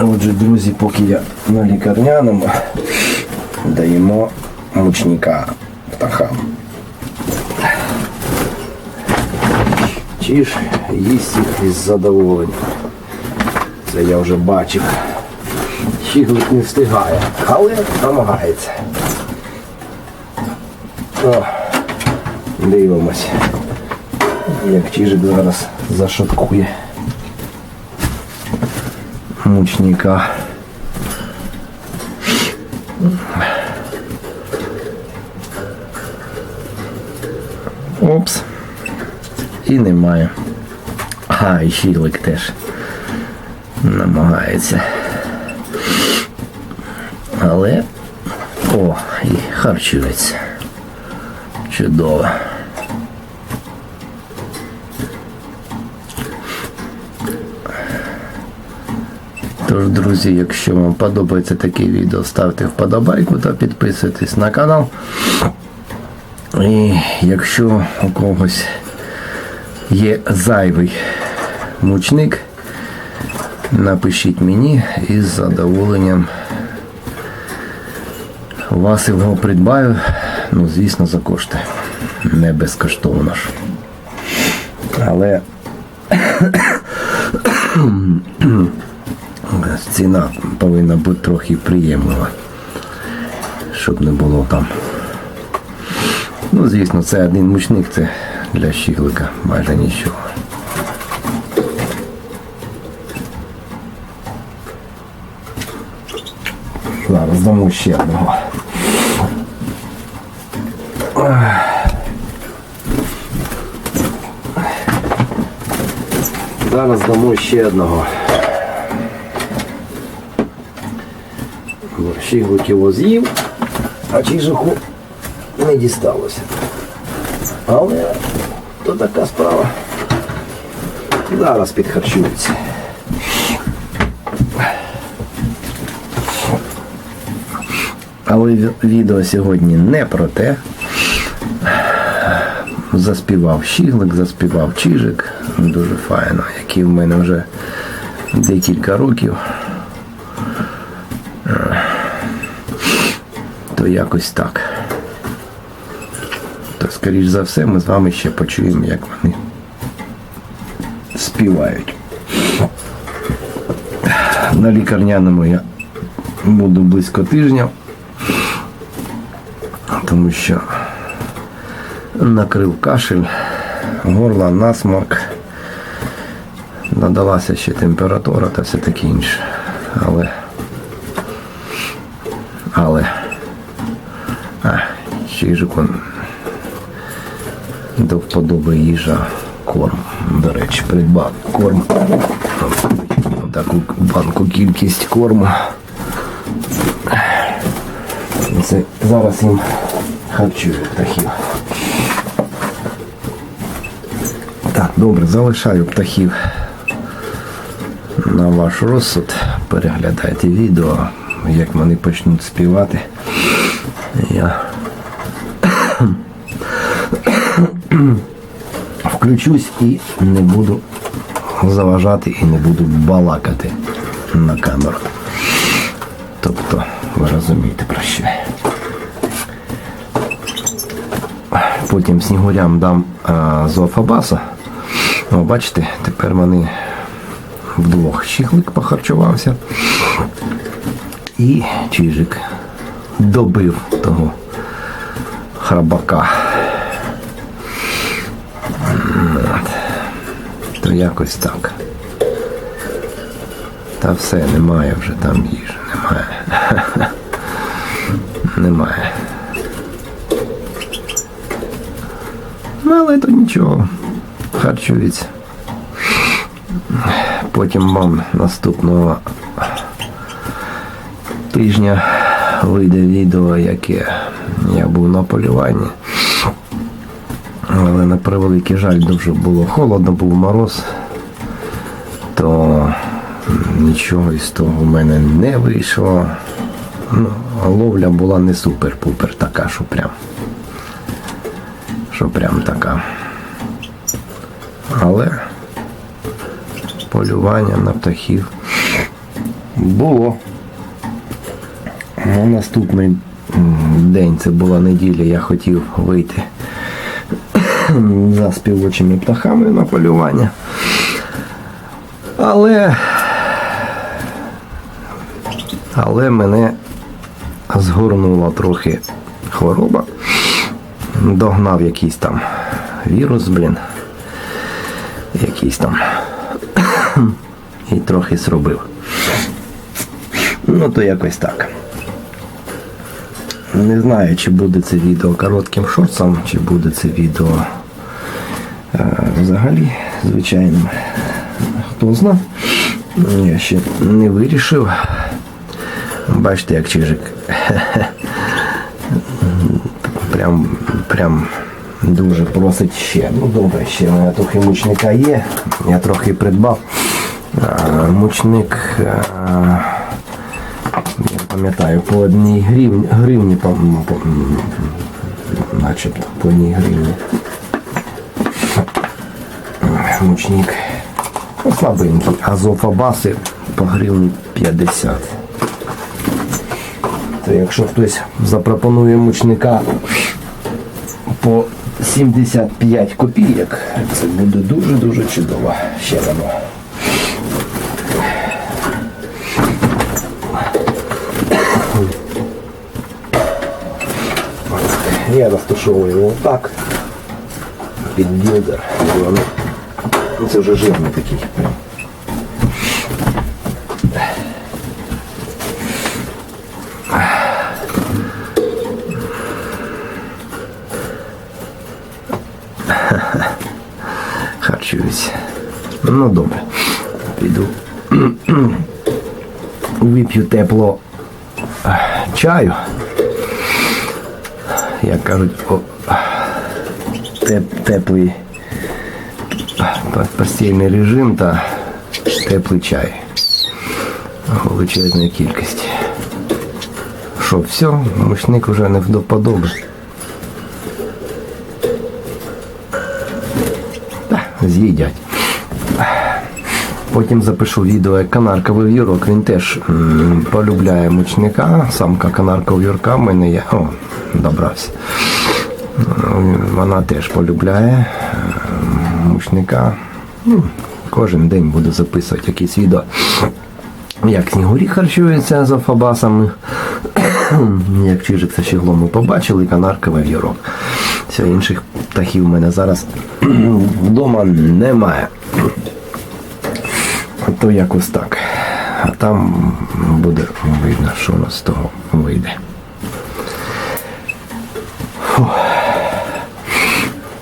Отже, друзі, поки я на лікарняному даємо мучника птахам. Чи ж їсть їх із задоволенням. Це я вже бачив. Щіглик не встигає, але намагається. О, дивимось, як чижик зараз зашаткує мучника. Опс. І немає. А, і щілик теж намагається. Але... О, і харчується. Чудово. Тож, друзі, якщо вам подобається таке відео, ставте вподобайку та підписуйтесь на канал. І якщо у когось є зайвий мучник, напишіть мені із задоволенням вас його придбаю, ну, звісно, за кошти. Не безкоштовно ж. Але ціна повинна бути трохи приємлива, щоб не було там. Ну, звісно, це один мучник, це для щіглика майже нічого. Зараз дамо ще одного. Зараз дамо ще одного. Бо Щіглик його з'їв, а чижику не дісталося. Але то така справа. Зараз підхарчується. Але відео сьогодні не про те. Заспівав щіглик, заспівав чижик. Дуже файно, який в мене вже декілька років. То якось так. То, скоріш за все, ми з вами ще почуємо, як вони співають. На лікарняному я буду близько тижня, тому що накрив кашель, горло, насморк, надалася ще температура та все таке інше. Але але чижику до вподоби їжа корм. До речі, придбав корм. Таку банку кількість корму. Це зараз їм харчую птахів. Так, добре, залишаю птахів на ваш розсуд. Переглядайте відео, як вони почнуть співати. Я включусь і не буду заважати і не буду балакати на камеру. Тобто, ви розумієте про що. Потім снігурям дам а, зоофабаса. О, бачите, тепер вони вдвох. Щіглик похарчувався. І чижик добив того храбака. То якось так. Та все, немає вже там їжі, немає. немає. Ну, але то нічого. Харчується. Потім вам наступного тижня вийде відео, яке я був на полюванні. Але на превеликий жаль дуже було холодно, був мороз, то нічого із того в мене не вийшло. Ну, ловля була не супер-пупер така, що прям. Що прям така. Але полювання на птахів Було. На наступний день, це була неділя, я хотів вийти за співочими птахами на полювання. Але, але мене згорнула трохи хвороба. Догнав якийсь там вірус, блін. Якийсь там. І трохи зробив. Ну, то якось так. Не знаю, чи буде це відео коротким шорсом, чи буде це відео е, взагалі звичайним. Хто знає. Я ще не вирішив. Бачите, як чижик. Прям, прям дуже просить ще. Ну добре, ще у мене трохи мучника є. Я трохи придбав. А, мучник. А, я пам'ятаю, по одній гривні, гривні по, по, начебто по одній гривні. Мучник ну, слабенький, а зофабаси по гривні 50. То якщо хтось запропонує мучника по 75 копійок, це буде дуже-дуже чудово. Ще воно. Я розташовую його так. Під білдер. І воно- Це вже жирний такий. Харчуюсь. Ну добре. Піду. Вип'ю тепло е, чаю. Як кажуть, о, теп, теплий по- постільний режим та теплий чай. Величезна кількість. Що, все, мучник вже не вподоби. З'їдять. Потім запишу відео, як канарковий в'юрок, він теж м, полюбляє мучника. Самка канаркового в'юрка в мене є. О, добрався. Вона теж полюбляє е. Ну, Кожен день буду записувати якісь відео. Як снігурі харчуються за фабасами, як чижик за щеглом ми побачили, канарковий в'юрок. Все, інших птахів в мене зараз вдома немає. То якось так. А там буде видно, що у нас з того вийде. Фух.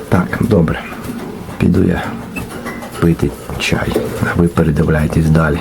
Так, добре. Піду я пити чай, а ви передивляйтесь далі.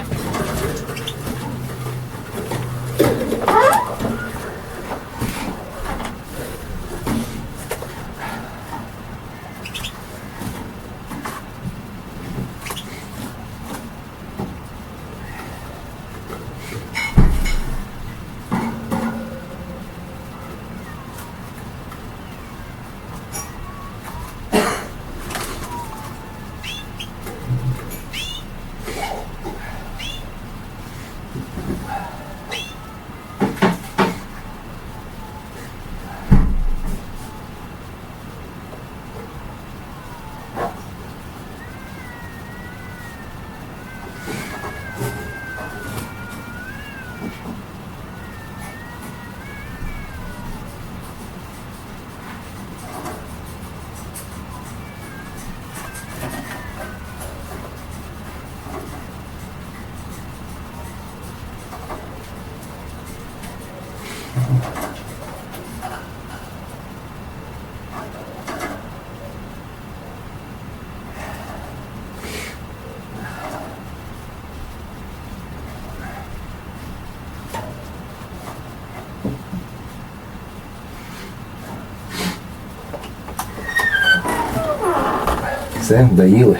Все, доїли.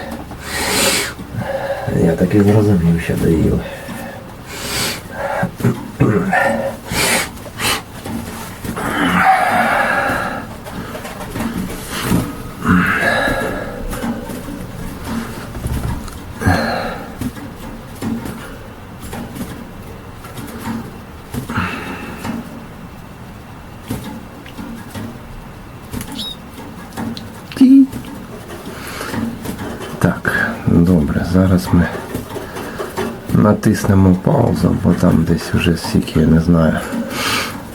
Я так і зрозумів, що доїли. Зараз ми натиснемо паузу, бо там десь вже стільки, я не знаю.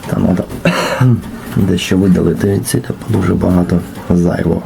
Там треба дещо видалити від дуже багато зайвого.